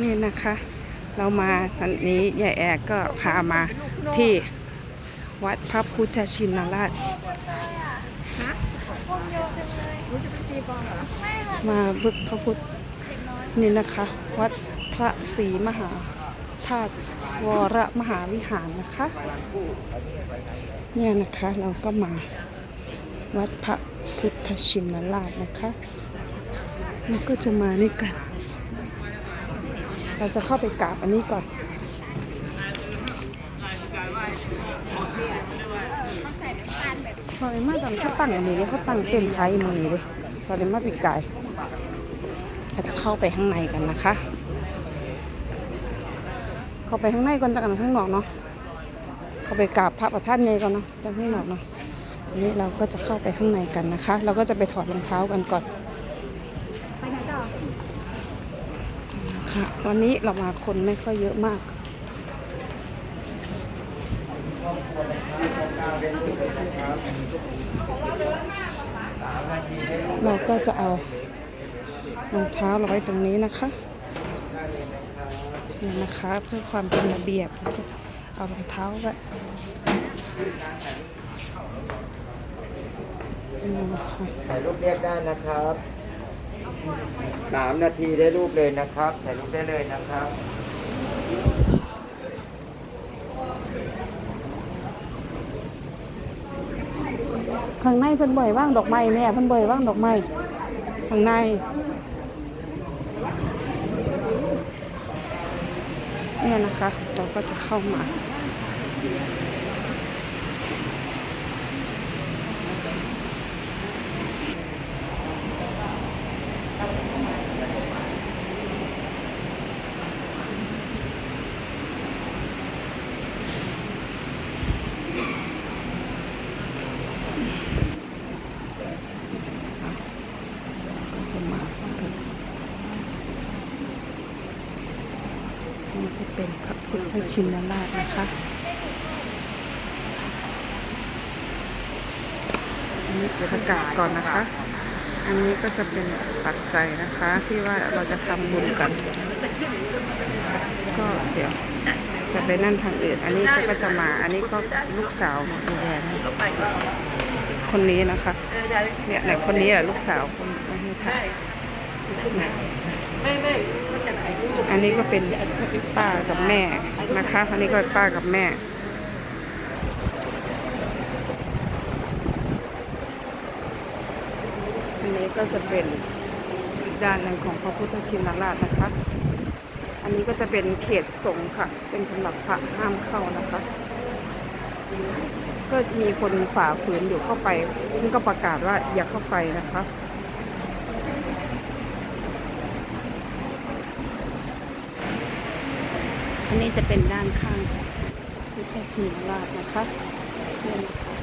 นี่นะคะ เรามาตอนนี้ยายแอร์ก็พามาที่วัดพระพุทธชินราชมาบึกพระพุทธนี่นะคะ วัดพระศรีมหาธาตุวรมหาวิหารนะคะ เนี่ยนะคะเราก็มาวัดพระพุทธชินราชนะคะ เราก็จะมานี่กัน เราจะเข้าไปกราบอันนี้ก่อนตอนนี้มาตอนเขาตั้งอันนี้เลยเขาตั้งเต็มไทยมือเลยตอนนี้มาปีกไก่เราจะเข้าไปข้างในกันนะคะ เข้าไปข้างในก่อนจากข้างนอกเนาะเข้าไปกราบพระประธานใหญ่ก่อนเนาะจากข้างนอกเนาะนี้เราก็จะเข้าไปข้างในกันนะคะ เราก็จะไปถอดรองเท้ากันก่อน ไปไหนต่อ ค่ะ วันนี้เรามาคนไม่ค่อยเยอะมาก เราก็จะเอารองเท้าเราไว้ตรงนี้นะคะนี่นะคะเพื่อความเป็นระเบียบเราก็จะเอารองเท้าไว้ถ่ายรูปเรียกได้นะครับ สามนาทีได้รูปเลยนะครับถ่ายรูปได้เลยนะครับข้างในเพิ่นบ่อยว่างดอกไม้แม่เพิ่นบ่อยว่างดอกไม้ข้างในเนี่ยนะคะ เราก็จะเข้ามา ก็จะมานี่ก็เป็นพระพุทธ ชินราชนะคะอันนี้จะกราบก่อนนะคะ อันนี้ก็จะเป็นปัจจัยนะคะ ที่ว่าเราจะทำบุญกัน ก็เดี๋ยวจะไปนั่นทางอื่น อันนี้จะก็จะมา อันนี้ก็ลูกสาวดูแลนคนนี้นะคะ เนี่ยไหนคนนี้แหละลูกสาวคนไม่ให้ถ่ายนะอันนี้ก็เป็นป้ากับแม่ นะคะอันนี้ก็ป้ากับแม่อันนี้ก็จะเป็นอีกด้านหนึ่งของพระพุทธชินราชนะคะ อันนี้ก็จะเป็นเขตสงฆ์ค่ะ เป็นสำหรับพระห้ามเข้านะคะ ก็มีคนฝ่าฝืนอยู่เข้าไปท่านก็ประกาศว่าอย่าเข้าไปนะคะ อันนี้จะเป็นด้านข้างของพิพิธชินราชนะคะนี่นะคะ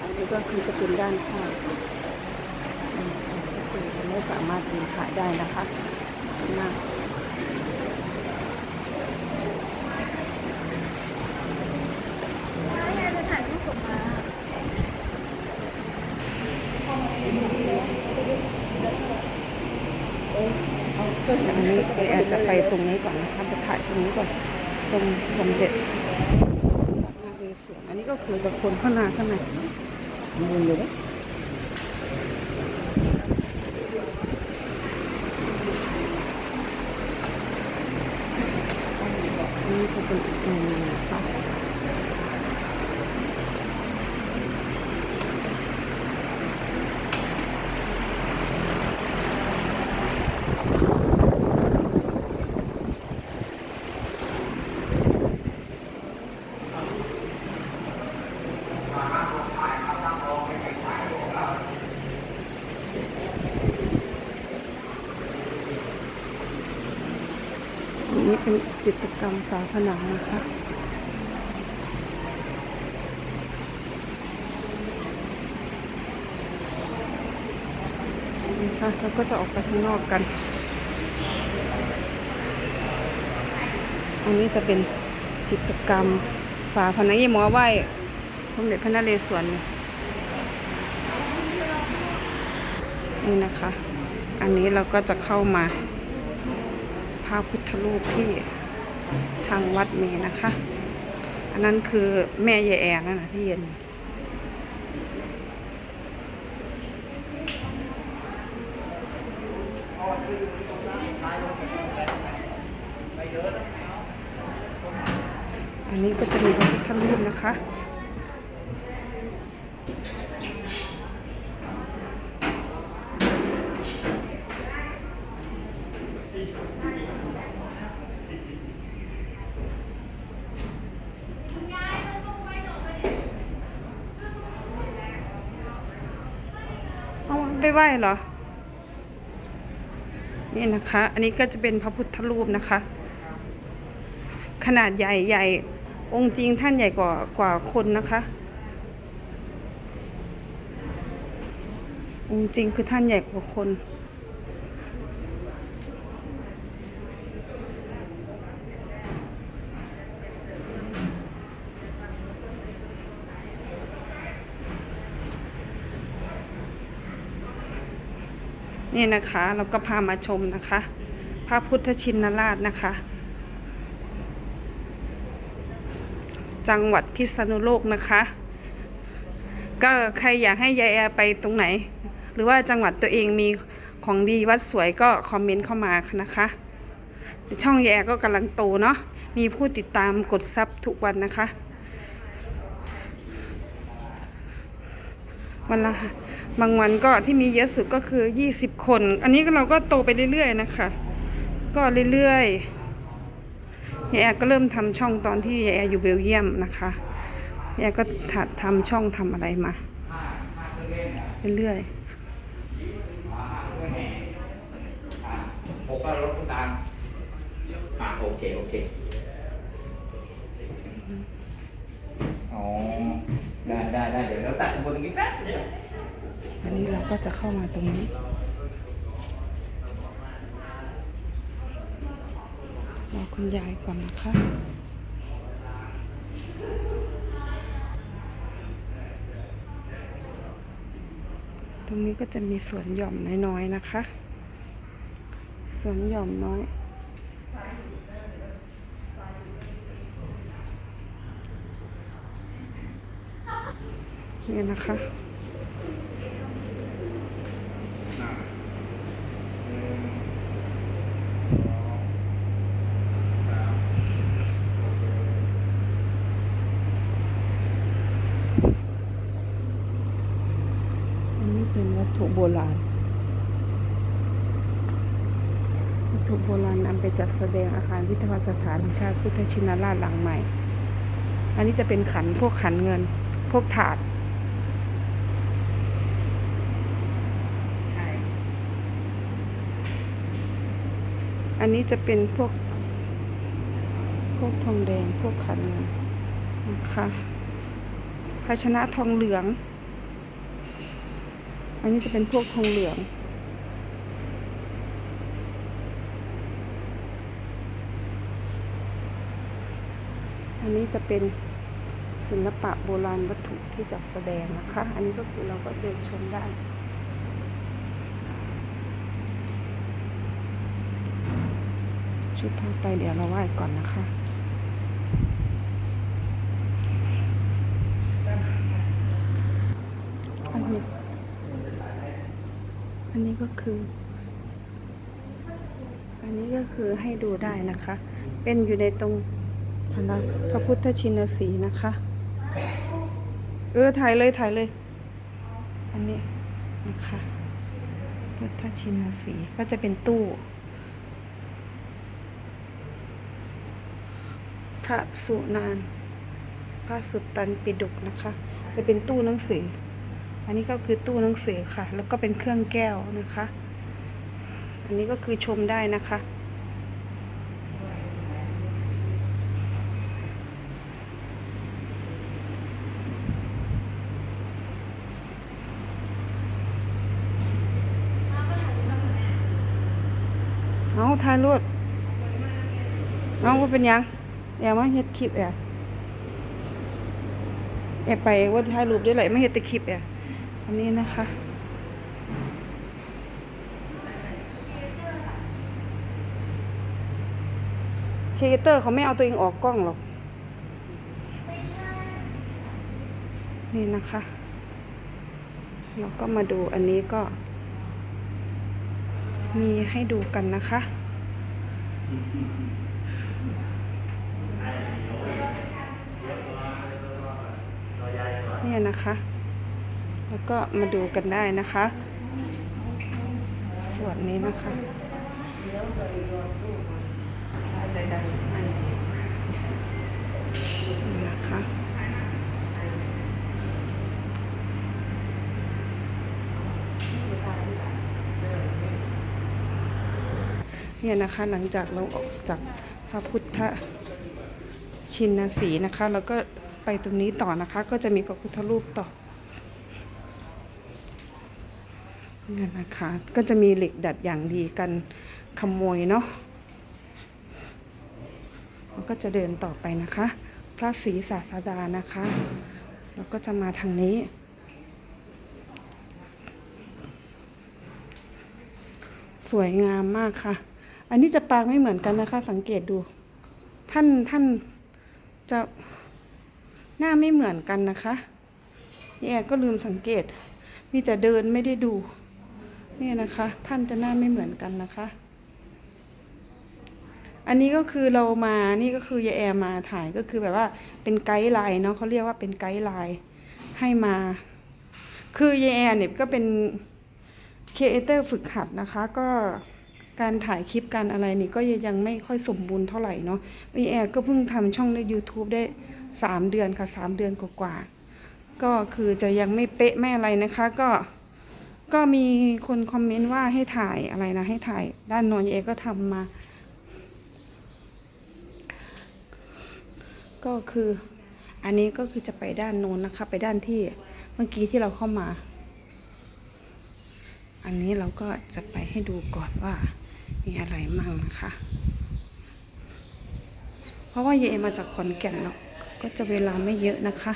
อันนี้ก็คือจะเป็นด้านข้างนี่นะคะก็คือไม่สามารถเดินถ่ายได้นะคะหน้า จะถ่ายรูปกับมา อันนี้เออาจจะไปตรงนี้ก่อนนะคะไปถ่ายตรงนี้ก่อน ตรงสมเด็จพระนเรศวรอันนี้ก็คือจะคนข้างหน้าข้างในมุนอยู่เลยอันนี้จะเป็นอีกมุมหนึงนะคะอันนี้เป็น จิตรกรรมฝาผนังนะคะนี่ค่ะเราก็จะออกไปข้างนอกกัน อันนี้จะเป็นจิตกรรมฝาผนังยี่หมอไหว้สมเด็จพระนเรศวรนี่นะคะ อันนี้เราก็จะเข้ามาพระพุทธรูปที่ ทางวัดมีนะคะ อันนั้นคือแม่ยายแอนนั่นนะที่เย็น อันนี้ก็จะมีพระพุทธรูปนะคะ เอา ไปไหว้เหรอ นี่นะคะ อันนี้ก็จะเป็นพระพุทธรูปนะคะ ขนาดใหญ่ใหญ่ องค์จริงท่านใหญ่กว่ากว่าคนนะคะ องค์จริงคือท่านใหญ่กว่าคน นี่นะคะเราก็พามาชมนะคะ พระพุทธชินราชนะคะ จังหวัดพิษณุโลกนะคะ ก็ใครอยากให้ยายแอร์ไปตรงไหน หรือว่าจังหวัดตัวเองมีของดีวัดสวยก็คอมเมนต์เข้ามานะคะช่องยายแอร์ก็กำลังโตเนาะมีผู้ติดตามกดซับทุกวันนะคะ วันละ บางวันก็ที่มีเยอะสุดก็คือ 20 คน อันนี้เราก็โตไปเรื่อยๆนะคะ ก็เรื่อยๆยายแอรก็เริ่มทำช่องตอนที่ยายแอรอยู่เบลเยียมนะคะยายแอรก็ถัดทำช่องทำอะไรมา เรื่อยผมก็รถตามอ่าโอเค โอเค อ๋อ ได้ได้ได้เดี๋ยวเราตัดบนตรงนี้แป๊บเดียว อันนี้เราก็จะเข้ามาตรงนี้ รอคุณยายก่อนนะคะตรงนี้ก็จะมีสวนหย่อมน้อยๆนะคะ สวนหย่อมน้อยนี่นะคะ เป็นวัตถุโบราณ วัตถุโบราณนำไปจัดแสดงอาคารพิพิธภัณฑ์สถานชาติพุทธชินราชหลังใหม่ อันนี้จะเป็นขันพวกขันเงิน พวกถาดอันนี้จะเป็นพวก พวกทองแดงพวกขันเงินนะคะภาชนะทองเหลือง อันนี้จะเป็นพวกทองเหลือง อันนี้จะเป็นศิลปะโบราณวัตถุที่จัดแสดงนะคะ อันนี้ก็คือเราก็เดินชมได้ชุดทั่วไปเดี๋ยวเราไหว้ก่อนนะคะ อันนี้ อันนี้ ก็คือ อันนี้ก็คือให้ดูได้นะคะ เป็นอยู่ในตรงสำนักพระพุทธชินสีนะคะ เออถ่ายเลยถ่ายเลย อันนี้นะคะพุทธชินสีก็จะเป็นตู้ พระสุนาน พระสุตตันปิฎกนะคะ จะเป็นตู้หนังสือ อันนี้ก็คือตู้หนังสือค่ะ แล้วก็เป็นเครื่องแก้วนะคะ อันนี้ก็คือชมได้นะคะ เอาถ่ายรถเอาว่าเป็นยังแอบมาเฮ็ดคลิปแอบแอบไปว่าถ่ายรูปได้เลยไม่เฮ็ดแต่คลิปแอบ อันนี้นะคะอครีเอเตอร์เขาไม่เอาตัวเองออกกล้องหรอก นี่นะคะ เราก็มาดูอันนี้ก็ มีให้ดูกันนะคะเนี่ยนะคะ แล้วก็มาดูกันได้นะคะ ส่วนนี้นะคะนะคะเนี่ยนะคะหลังจากเราออกจากพระพุทธชินสีนะคะ แล้วก็ไปตรงนี้ต่อนะคะ ก็จะมีพระพุทธรูปต่อ เนี่ยนะคะ ก็จะมีเหล็กดัดอย่างดีกันขโมยเนาะแล้วก็จะเดินต่อไปนะคะ พระศรีศาสดานะคะ แล้วก็จะมาทางนี้ สวยงามมากค่ะ อันนี้จะปางไม่เหมือนกันนะคะ สังเกตดู ท่านท่านจะหน้าไม่เหมือนกันนะคะนี่แอร์ก็ลืมสังเกต มีแต่เดินไม่ได้ดู นี่นะคะ ท่านจะหน้าไม่เหมือนกันนะคะ อันนี้ก็คือเรามานี่ก็คือยายแอร์มาถ่ายก็คือแบบว่าเป็นไกด์ไลน์เนาะเขาเรียกว่าเป็นไกด์ไลน์ให้มา คือยายแอร์เนี่ยก็เป็นครีเอเตอร์ฝึกหัดนะคะ ก็การถ่ายคลิปการอะไรนี่ก็ยังไม่ค่อยสมบูรณ์เท่าไหร่เนาะวีแอร์ก็เพิ่งทำช่องใน YouTube ได้ 3 เดือนค่ะ 3 เดือนกว่าๆก็คือจะยังไม่เป๊ะไม่อะไรนะคะก็ ก็มีคนคอมเมนต์ว่าให้ถ่ายอะไรนะ ให้ถ่ายด้านโนอนเอก็ทำมา ก็คือ อันนี้ก็คือจะไปด้านโน้นนะคะ ไปด้านที่เมื่อกี้ที่เราเข้ามา อันนี้เราก็จะไปให้ดูก่อนว่า มีอะไรมั่งนะคะ เพราะว่าเยเอมาจากขอนแก่นเนาะก็จะเวลาไม่เยอะนะคะ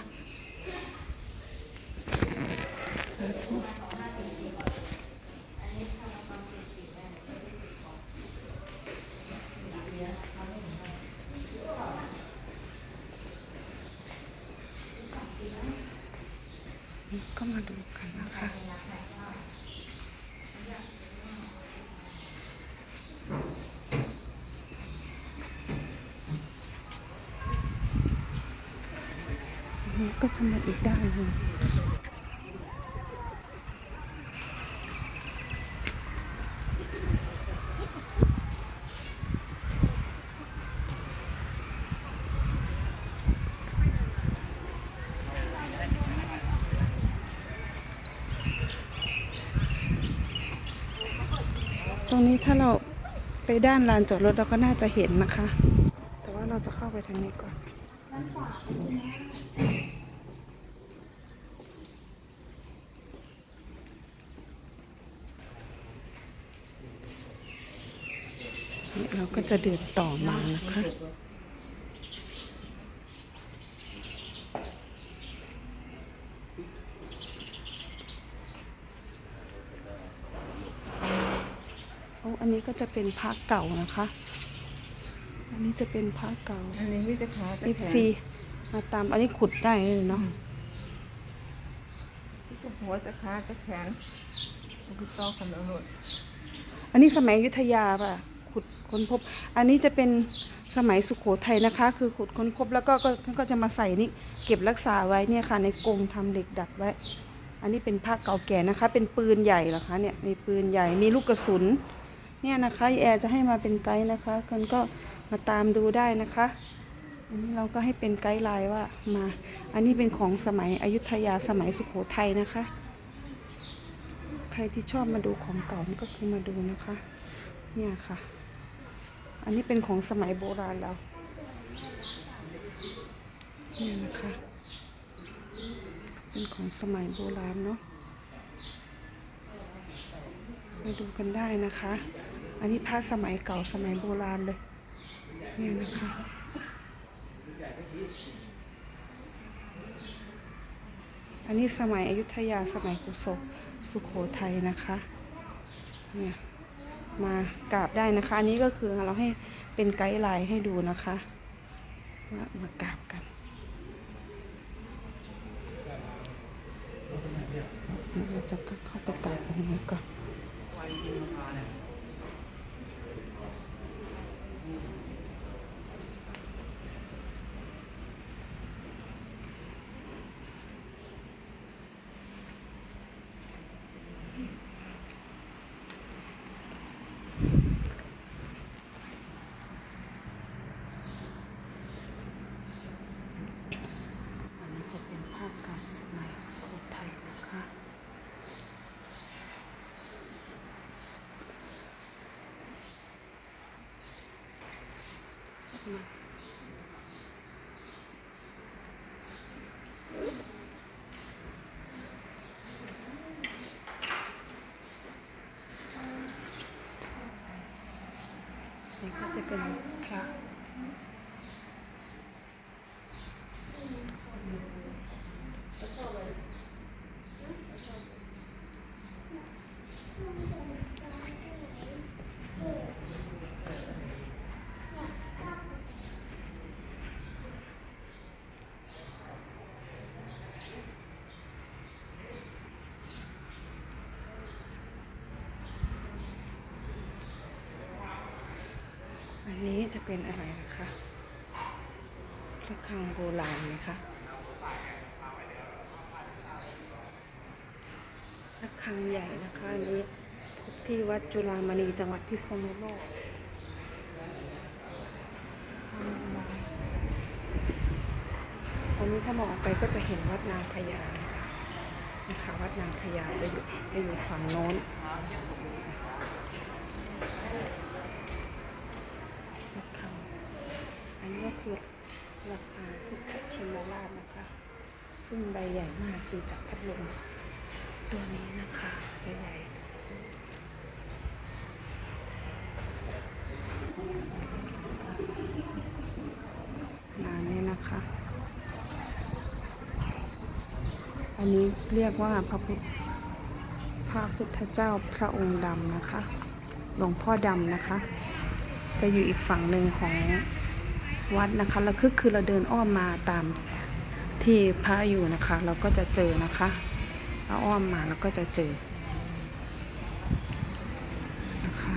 ก็มาดูกันนะคะ อันนี้ ก็จะมาอีกด้านหนึ่งตรงนี้ถ้าเราไปด้านลานจอดรถเราก็น่าจะเห็นนะคะ แต่ว่าเราจะเข้าไปทางนี้ก่อน เราก็จะเดินต่อมานะคะโอ้อันนี้ก็จะเป็นพระเก่านะคะ อันนี้จะเป็นพระเก่าอันนี้วิจะขาตะอีแขนซีมาตาม อันนี้ขุดได้เลยเนาะที่ก็หัวตะขาตะแขนมันคือต่อกันแล้วหมดอันนี้สมัยอยุธยาป่ะ ขุดค้นพบ อันนี้จะเป็นสมัยสุขโขทัยนะคะ คือขุดค้นพบแล้วก็ก็ก็จะมาใส่นี่เก็บรักษาไว้เนี่ยค่ะ ในกรงทำเหล็กดัดไว้ อันนี้เป็นผ้าเก่าแก่นะคะ เป็นปืนใหญ่เหรอคะเนี่ยมีปืนใหญ่มีลูกกระสุนเนี่ยนะคะแอร์จะให้มาเป็นไกด์นะคะกันก็มาตามดูได้นะคะอันนี้เราก็ให้เป็นไกด์ไลน์ว่ามา อันนี้เป็นของสมัยอยุธยาสมัยสุขโขทัยนะคะ ใครที่ชอบมาดูของเก่านี่ก็คือมาดูนะคะ เนี่ยค่ะ อันนี้เป็นของสมัยโบราณแล้วเนี่ยนะคะ เป็นของสมัยโบราณเนาะมาดูกันได้นะคะ อันนี้ผ้าสมัยเก่าสมัยโบราณเลย เนี่ยนะคะ อันนี้สมัยอยุธยาสมัยกุศลสุโขทัยนะคะ เนี่ย มากราบได้นะคะ อันนี้ก็คือเราให้เป็นไกด์ไลน์ให้ดูนะคะว่ามากราบกันเราจะเข้าไปกราบองนี้ก่อนนี้จะเป็นภาพเก่าสมัยสุโขทัยนะคะ นี่ก็จะ เป็นพระ อั นนี้จะเป็นอะไรนะคะระฆังโบราณนะคะระฆังใหญ่นะคะอันนี้พบที่วัดจุฬามณีจังหวัดพิษณุโลกอันนี้ถ้ามองออกไปก็จะเห็นวัดนางพญานะคะนะคะวัดนางพญาจะอยู่จะอยู่ฝั่งโน้น ระฆัง อันนี้ก็คือระฆังพุทธชินราชนะคะ ซึ่งใบใหญ่มากดูจากพัดลมตัวนี้นะคะใบใหญ่งานี้นะคะ อันนี้เรียกว่าพระพุทธพระพุทธเจ้าพระองค์ดำนะคะ หลวงพ่อดำนะคะ จะอยู่อีกฝั่งหนึ่งของ วัดนะคะแล้วคือคือเราเดินอ้อมมาตามที่พระอยู่นะคะ เราก็จะเจอนะคะเราอ้อมมาเราก็จะเจอนะคะ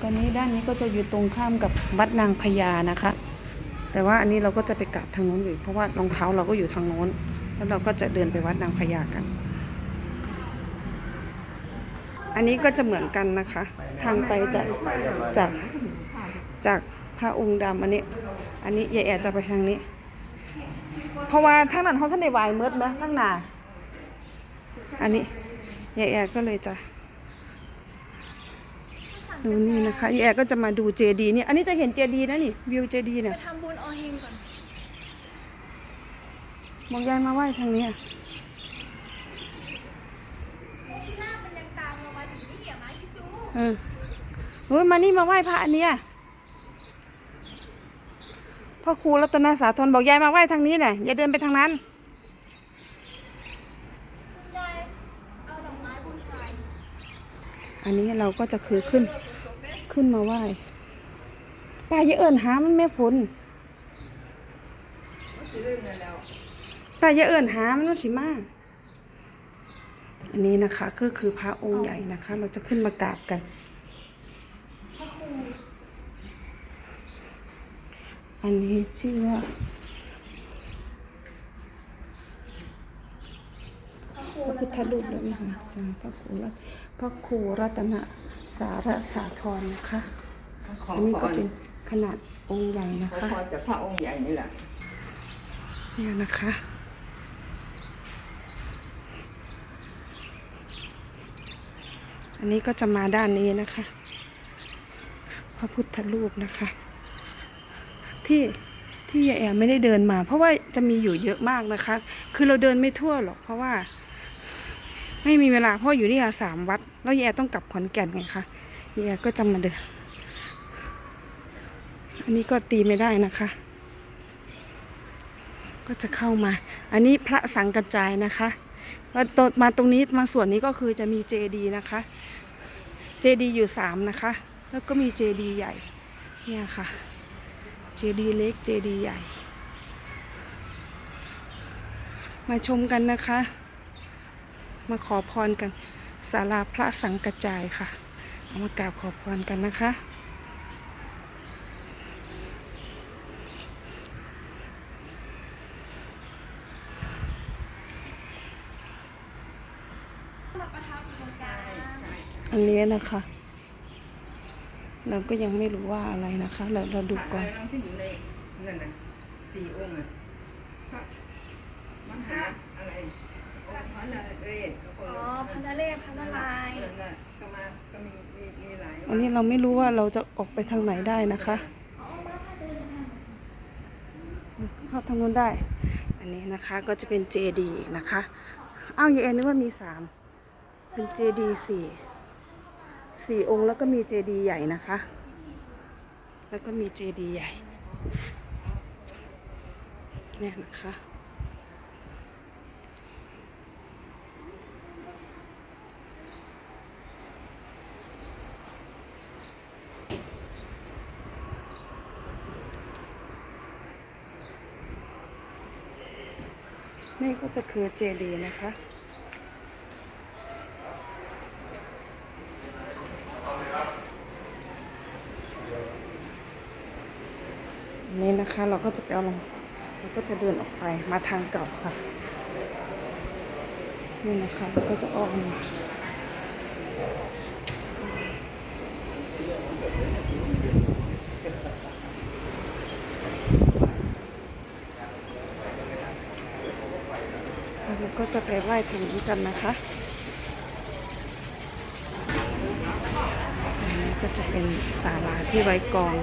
ตอนนี้ด้านนี้ก็จะอยู่ตรงข้ามกับวัดนางพญานะคะ แต่ว่าอันนี้เราก็จะไปกราบทางโน้นอยู่เพราะว่ารองเท้าเราก็อยู่ทางโน้น แล้วเราก็จะเดินไปวัดนางพญากัน อันนี้ก็จะเหมือนกันนะคะ ทางไปจากจากจาก พระองค์ดำอันนี้ อันนี้ยายแอดจะไปทางนี้ เพราะว่าทางนั้นเขาท่านในวายเมิดไหมทางหนาอันนี้ยายแอดก็เลยจะดูนี่นะคะยายแอดก็จะมาดูเจดีนี่อันนี้จะเห็นเจดีนะนี่วิวเจดีเนี่ยไปทำบุญออเฮงก่อนมองยายมาไหว้ทางนี้อะหน้ามันยังตามเรามาถึงนี่อะมาคิดดูเออเฮ้ยมานี่มาไหว้พระอันเนี้ย พ่อครูรัตนาสาธรบอกยายมาไหว้ทางนี้หน่อยอย่าเดินไปทางนั้นอันนี้เราก็จะคือขึ้นขึ้นมาไหว้ป้าย่าเอิญหามันแม่ฝนป้าย่าเอิญหามันว่าสิมาอันนี้นะคะก็คือพระองค์ใหญ่นะคะ เราจะขึ้นมากราบกัน อันนี้ชื่อว่าพระพุทธรูปด้วยนะคะสร้างพระครูรัตพระครูรัตนสารสาธรนะคะขออันนี้พก็รเป็นขนาดองค์ใหญ่นะขอคะพรจากพระองค์ใหญ่นี่แหละเนี่ยนะคะ อันนี้ก็จะมาด้านนี้นะคะ พระพุทธรูปนะคะ ที่ที่ยายแอมไม่ได้เดินมา เพราะว่าจะมีอยู่เยอะมากนะคะ คือเราเดินไม่ทั่วหรอกเพราะว่า ไม่มีเวลาเพราะอยู่นี่อะสามวัด แล้วยายแอต้องกลับขอนแก่นไงคะยายแอก็จะมาเดินอันนี้ก็ตีไม่ได้นะคะ ก็จะเข้ามา อันนี้พระสังกัจจายนะคะว่าตมาตรงนี้มาส่วนนี้ก็คือจะมีเจดีนะคะ เจดีอยู่สามนะคะ แล้วก็มีเจดีใหญ่เนี่ยค่ะ เจดีเล็กเจดีใหญ่ มาชมกันนะคะ มาขอพรกันศาลาพระสังกระจายค่ะ เอามากราบขอพรกันนะคะอันนี้นะคะ เราก็ยังไม่รู้ว่าอะไรนะคะ เราเราดูก่อนพระอะไรที่อยู่ในนั่นน่ะสี่องค์อะพระมหาอะไรองค์พระนเรศก็คนอ๋อละพระนเรศพระนารายณ์นั่นน่ะก็มาก็มีมีมีหลายอันนี้เราไม่รู้ว่าเราจะออกไปทางไหนได้นะคะอ๋อมาพระเดินทางเข้าทางนู้นได้ อันนี้นะคะก็จะเป็นเจดีอีกนะคะ อ้าวอยางเอ็นนึกว่ามีสามเป็นเจดีสี่ สี่องค์แล้วก็มีเจดีย์ใหญ่นะคะ แล้วก็มีเจดีย์ใหญ่เนี่ยนะคะนี่ก็จะคือเจดีย์นะคะ นี่นะคะเราก็จะไปเอาลงเราก็จะเดินออกไปมาทางเก่าค่ะ นี่นะคะเราก็จะออกมาเราก็จะไปไหว้ทางนี้กันนะคะอันนี้ก็จะเป็นศาลาที่ไว้กอง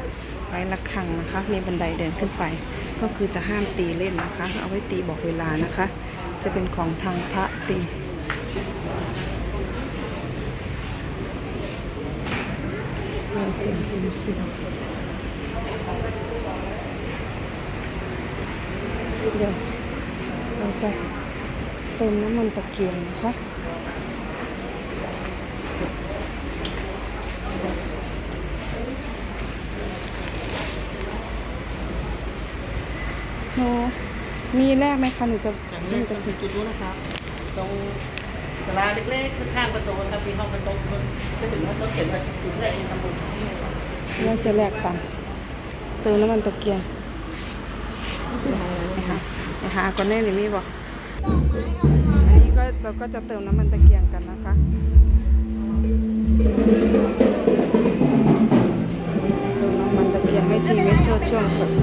ไว้ระฆังนะคะ มีบันไดเดินขึ้นไป ก็คือจะห้ามตีเล่นนะคะ เอาไว้ตีบอกเวลานะคะ จะเป็นของทางพระตีเราเสียงซิมซิมเดี๋ยวเราจะเติมน้ำมันตะเกียงนะคะ หนู มีแรกไหมคะหนูจะจากขึ้นี้นตไปรงจุดนู้นนะครับ ตรงศาลาเล็กๆข้างๆประตูครับมีห้องกระจกจะถึงว่าเขาเขียนว่าจุดแรกที่ทำบุญน่าจะแลกตังค์เติมน้ำมันตะเกียงไปหาไปหาก่อนแน่หรือมีบอกอันนี้ก็เราก็จะเติมน้ำมันตะเกียงกันนะคะเติมน้ำมันตะเกียงให้ชีวิตโชดช่วงสดใส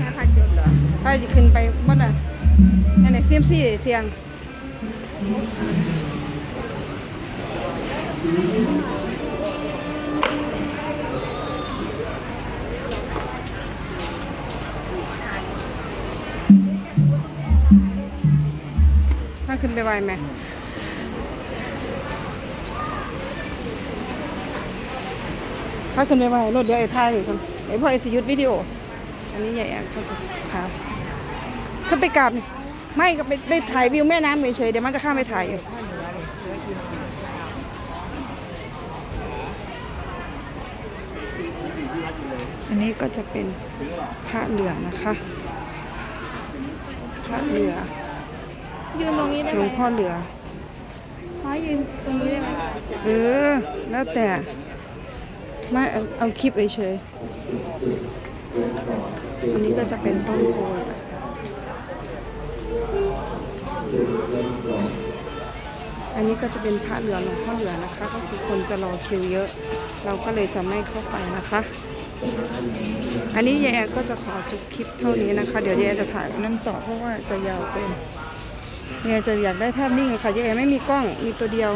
ห้าพันจุดเหรอไปจะขึ้นไปบ่น่ะอันไหนเสียมซี่เสียงถ้าขึ้นไปไหวไหมาขึ้นไปไหวรถเดี๋ยวไอ้ท่ายอยู่คนไอ้พ่อไอ้สิหยุดวิดีโอ อันนี้ใหญ่แอนก็จะพาขึ้นไปกราบนี่ไม่ก็ไปไปถ่ายวิวแม่น้ำเฉยๆเดี๋ยวมันจะข้ามไปถ่ายอยู่อันนี้ก็จะเป็นพระเหลืองนะคะ พระเหลือยืนตรงนี้ได้หลไหมวงพ่อเหลือขอยืนตรงนี้ได้ไหมเออ แล้วแต่ ไม่เอาเอาคลิปเฉยอันนี้ก็จะเป็นต้นโพอันนี้ก็จะเป็นพระเหลือหลวงพ่อเหลือนะคะ ก็คือคนจะรอคิวเยอะ เราก็เลยจะไม่เข้าไปนะคะ อันนี้ยายแอก็จะขอจบคลิปเท่านี้นะคะ เดี๋ยวยายแอจะถ่ายนั่นต่อเพราะว่าจะยาวเกินยายแอร์จะอยากได้ภาพนิ่งอะค่ะยายแอไม่มีกล้องมีตัวเดียว